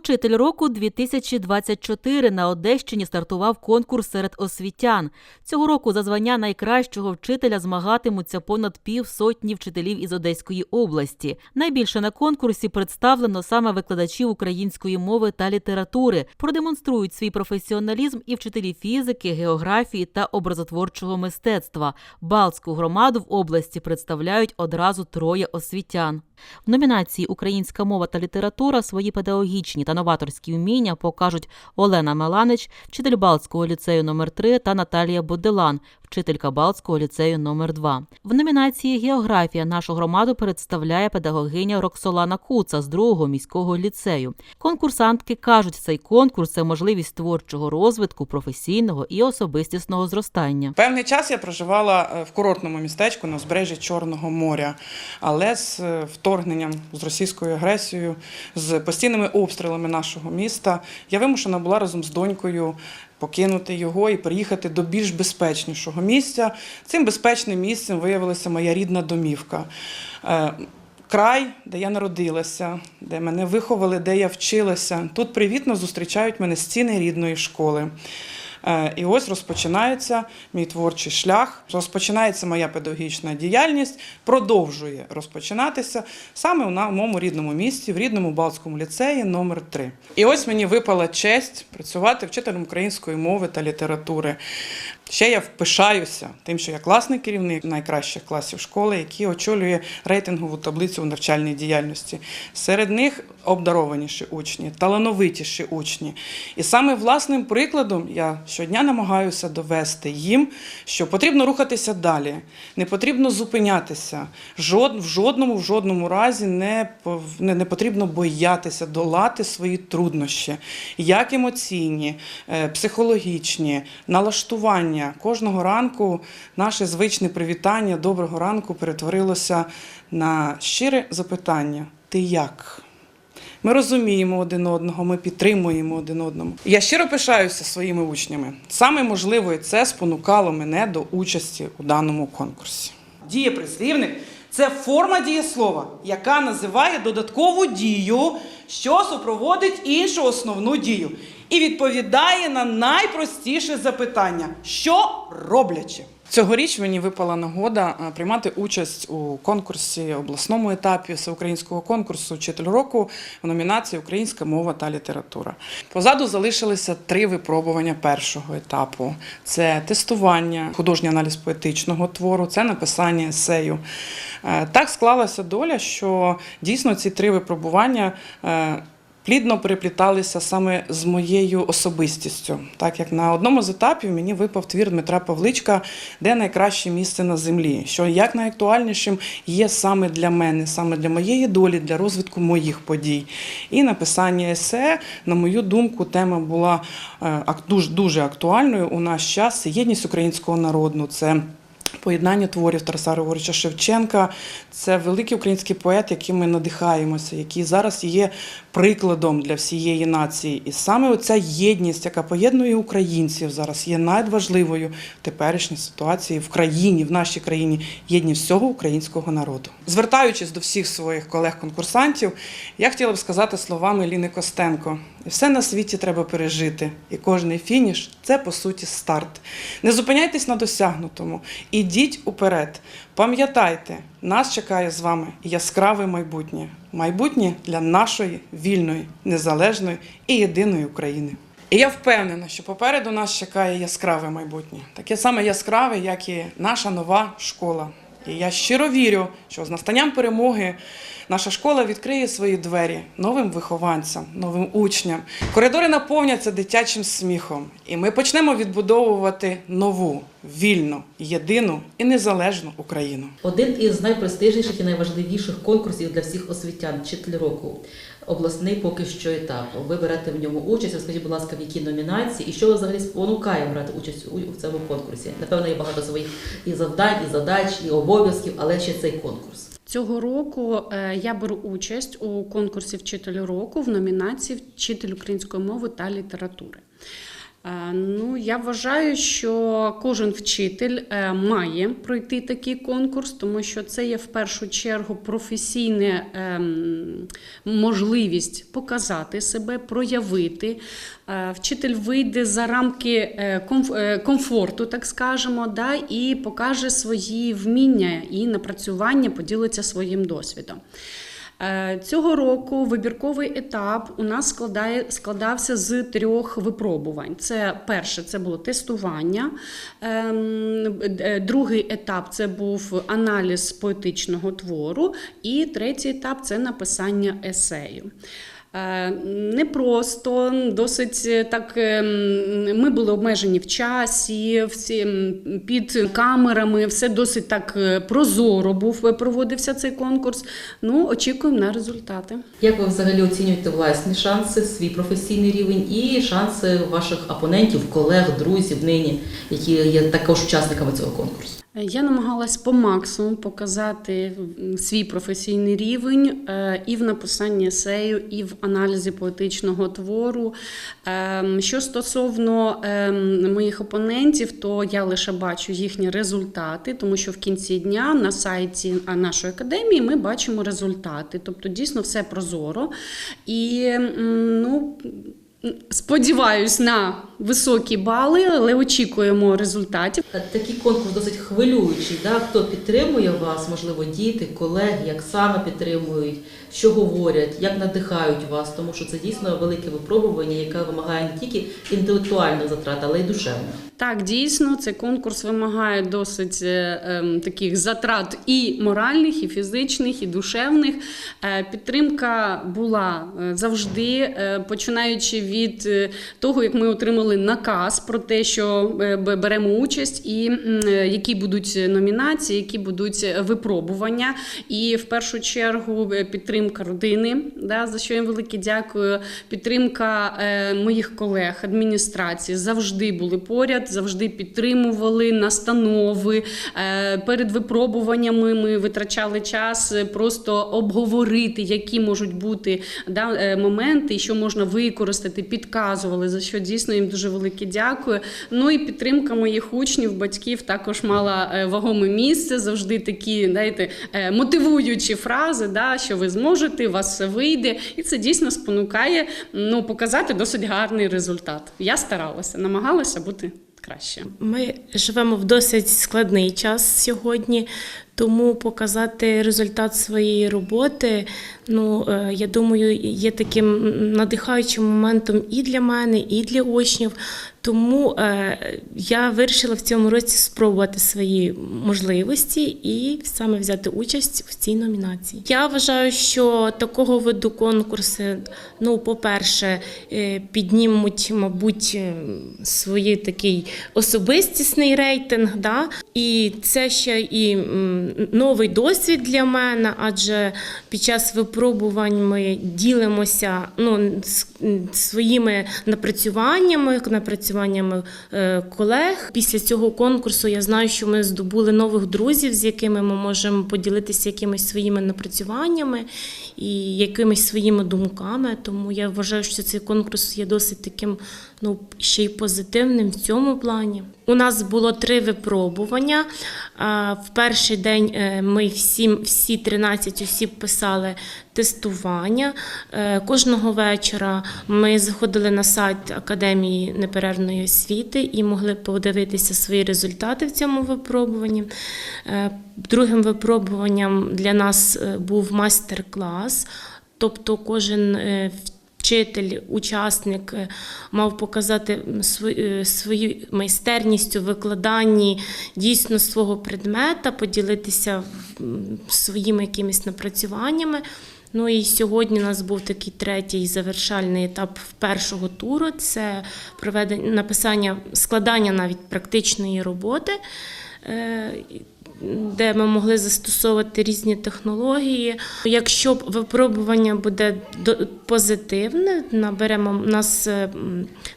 Учитель року 2024 на Одещині стартував конкурс серед освітян. Цього року за звання найкращого вчителя змагатимуться понад півсотні вчителів із Одеської області. Найбільше на конкурсі представлено саме викладачів української мови та літератури. Продемонструють свій професіоналізм і вчителі фізики, географії та образотворчого мистецтва. Балтську громаду в області представляють одразу троє освітян. В номінації Українська мова та література свої педагогічні та новаторські вміння покажуть Олена Меланич, вчитель Балтського ліцею номер 3 та Наталія Боделан, вчителька Балтського ліцею номер 2 В номінації Географія нашу громаду представляє педагогиня Роксолана Куца з другого міського ліцею. Конкурсантки кажуть, цей конкурс це можливість творчого розвитку, професійного і особистісного зростання. Певний час я проживала е, в курортному містечку на узбережжі Чорного моря, але з е, вторгненням з російською агресією, з постійними обстрілами нашого міста, я вимушена була разом з донькою покинути його і приїхати до більш безпечнішого місця. Цим безпечним місцем виявилася моя рідна домівка. Е, Край, де я народилася, де мене виховали, де я вчилася. Тут привітно зустрічають мене стіни рідної школи. Е, І ось розпочинається мій творчий шлях, розпочинається моя педагогічна діяльність, продовжує розпочинатися саме у моєму рідному місті, в рідному Балтському ліцеї номер 3 І ось мені випала честь працювати вчителем української мови та літератури. Ще я впишаюся тим, що я класний керівник найкращих класів школи, який очолює рейтингову таблицю в навчальній діяльності. Серед них обдарованіші учні, талановитіші учні. І саме власним прикладом я щодня намагаюся довести їм, що потрібно рухатися далі, не потрібно зупинятися. В жодному, в жодному разі не, не, не потрібно боятися долати свої труднощі, як емоційні, е, психологічні, налаштування. Кожного ранку наше звичне привітання доброго ранку перетворилося на щире запитання: Ти як? Ми розуміємо один одного, ми підтримуємо один одного. Я щиро пишаюся своїми учнями. Саме можливо, це спонукало мене до участі у даному конкурсі. Дієприслівник це форма дієслова, яка називає додаткову дію, що супроводить іншу основну дію, і відповідає на найпростіше запитання: що роблячи? Цьогоріч мені випала нагода е, приймати участь у конкурсі обласному етапі всеукраїнського конкурсу Вчитель року в номінації Українська мова та література. Позаду залишилися три випробування першого етапу: це тестування, художній аналіз поетичного твору, це написання есею. Е, Так склалася доля, що дійсно ці три випробування. Плідно перепліталися саме з моєю особистістю, так як на одному з етапів мені випав твір Дмитра Павличка, де найкраще місце на землі, що як найактуальнішим є саме для мене, саме для моєї долі, для розвитку моїх подій. І написання есе, на мою думку, тема була е, дуже, дуже актуальною у наш час. Єдність українського народу. Це Поєднання творів Тараса Григоровича Шевченка це великий український поет, яким ми надихаємося, який зараз є прикладом для всієї нації. І саме оця єдність, яка поєднує українців, зараз є надважливою в теперішній ситуації в країні, в нашій країні, єдність всього українського народу. Звертаючись до всіх своїх колег-конкурсантів, я хотіла б сказати словами Ліни Костенко: все на світі треба пережити, і кожний фініш це по суті старт. Не зупиняйтесь на досягнутому, ідіть уперед. Пам'ятайте, нас чекає з вами яскраве майбутнє. Майбутнє для нашої вільної, незалежної і єдиної України. І я впевнена, що попереду нас чекає яскраве майбутнє, таке саме яскраве, як і наша нова школа. І я щиро вірю, що з настанням перемоги наша школа відкриє свої двері новим вихованцям, новим учням. Коридори наповняться дитячим сміхом, і ми почнемо відбудовувати нову, вільну, єдину і незалежну Україну. Один із найпрестижніших і найважливіших конкурсів для всіх освітян вчитель року. Обласний поки що етап. Ви берете в ньому участь. Розкажіть, будь ласка, в якій номінації і що вас взагалі спонукає брати участь у цьому конкурсі? Напевно, є багато своїх і завдань, і задач, і обов'язків, але ще цей конкурс. Цього року е, я беру участь у конкурсі Вчитель року в номінації Вчитель української мови та літератури. Е, Ну, я вважаю, що кожен вчитель е, має пройти такий конкурс, тому що це є в першу чергу професійна ем, можливість показати себе, проявити. Е, Вчитель вийде за рамки комф- комфорту, так скажемо, да, і покаже свої вміння і напрацювання, поділиться своїм досвідом. Е, Цього року вибірковий етап у нас складає, складався з трьох випробувань. Це перше, це було тестування. ем, е, Другий етап це був аналіз поетичного твору. І третій етап це написання есею. Е, Непросто, досить е, так. ем, Ми були обмежені в часі, всі під камерами, все досить так е, прозоро був е, проводився цей конкурс. Ну, очікуємо на результати. Як ви взагалі оцінюєте власні шанси, свій професійний рівень і шанси ваших опонентів, колег, друзів нині, які є також учасниками цього конкурсу? Я намагалась по максимуму показати свій професійний рівень е, і в написанні есею, і в аналізі поетичного твору. Ем, Що стосовно ем, моїх опонентів, то я лише бачу їхні результати, тому що в кінці дня на сайті нашої академії ми бачимо результати. Тобто, дійсно все прозоро. І ну. Сподіваюсь на високі бали, але очікуємо результатів. Такий конкурс досить хвилюючий. Да? Хто підтримує вас, можливо, діти, колеги, як саме підтримують, що говорять, як надихають вас, тому що це дійсно велике випробування, яке вимагає не тільки інтелектуальних затрат, але й душевних. Так, дійсно, цей конкурс вимагає досить е, ем, таких затрат і моральних, і фізичних, і душевних. Е, підтримка була е, завжди, е, починаючи від е, того, як ми отримали наказ про те, що е, беремо участь, і е, які будуть номінації, які будуть випробування. І в першу чергу підтримка родини, да, за що їм велике дякую. Підтримка моїх колег, адміністрації завжди були поряд, завжди підтримували настанови. Перед випробуваннями ми витрачали час просто обговорити, які можуть бути да, моменти, що можна використати, підказували, за що дійсно їм дуже велике дякую. Ну і підтримка моїх учнів, батьків також мала е, вагоме місце. Завжди такі, знаєте, е, мотивуючі фрази, да, що ви зможете, у вас все вийде. І це дійсно спонукає ну, показати досить гарний результат. Я старалася, намагалася бути краще. Ми живемо в досить складний час сьогодні, тому показати результат своєї роботи, ну е, я думаю, є таким надихаючим моментом і для мене, і для учнів. Тому е, я вирішила в цьому році спробувати свої можливості і саме взяти участь в цій номінації. Я вважаю, що такого виду конкурси, ну, по-перше, е, піднімуть, мабуть, свій такий особистісний рейтинг. Да? І це ще і новий досвід для мене, адже під час випробувань ми ділимося ну, своїми напрацюваннями, напрацюваннями е, колег. Після цього конкурсу я знаю, що ми здобули нових друзів, з якими ми можемо поділитися якимись своїми напрацюваннями і якимись своїми думками. Тому я вважаю, що цей конкурс є досить таким, ну ще й позитивним в цьому плані. У нас було три випробування. В перший день е, ми всі, всі 13 осіб писали тестування. Е, Кожного вечора ми заходили на сайт Академії неперервної освіти і могли подивитися свої результати в цьому випробуванні. Е, Другим випробуванням для нас е, був майстер-клас, тобто кожен е, вчитель, учасник е, мав показати свою, е, майстерність у викладанні дійсно свого предмета, поділитися своїми якимись напрацюваннями. Ну і сьогодні у нас був такий третій завершальний етап першого туру. Це проведення написання, складання навіть практичної роботи. Де ми могли застосовувати різні технології. Якщо випробування буде позитивне, наберемо нас, е,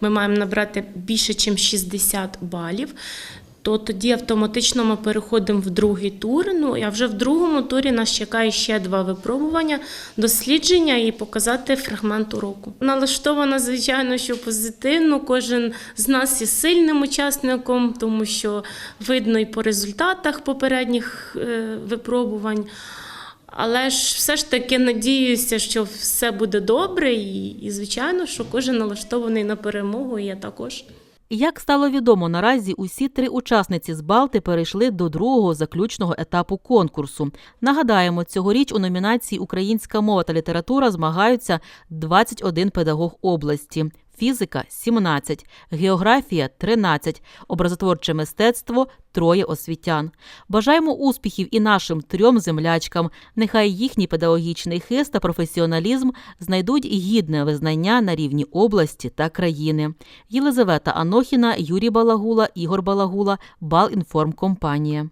ми маємо набрати більше, ніж 60 балів. То тоді автоматично ми переходимо в другий тур. Ну а вже в другому турі нас чекає ще два випробування, дослідження і показати фрагмент уроку. Налаштована, звичайно, що позитивно. Кожен з нас є сильним учасником, тому що видно і по результатах попередніх е, випробувань. Але ж все ж таки надіюся, що все буде добре, і, і звичайно, що кожен налаштований на перемогу, я також. Як стало відомо, наразі усі три учасниці з Балти перейшли до другого заключного етапу конкурсу. Нагадаємо, цьогоріч у номінації Українська мова та література змагаються 21 педагог області. Фізика 17, географія 13, образотворче мистецтво троє освітян. Бажаємо успіхів і нашим трьом землячкам. Нехай їхній педагогічний хист та професіоналізм знайдуть гідне визнання на рівні області та країни. Єлизавета Анохіна, Юрій Балагула, Ігор Балагула, Балінформкомпанія.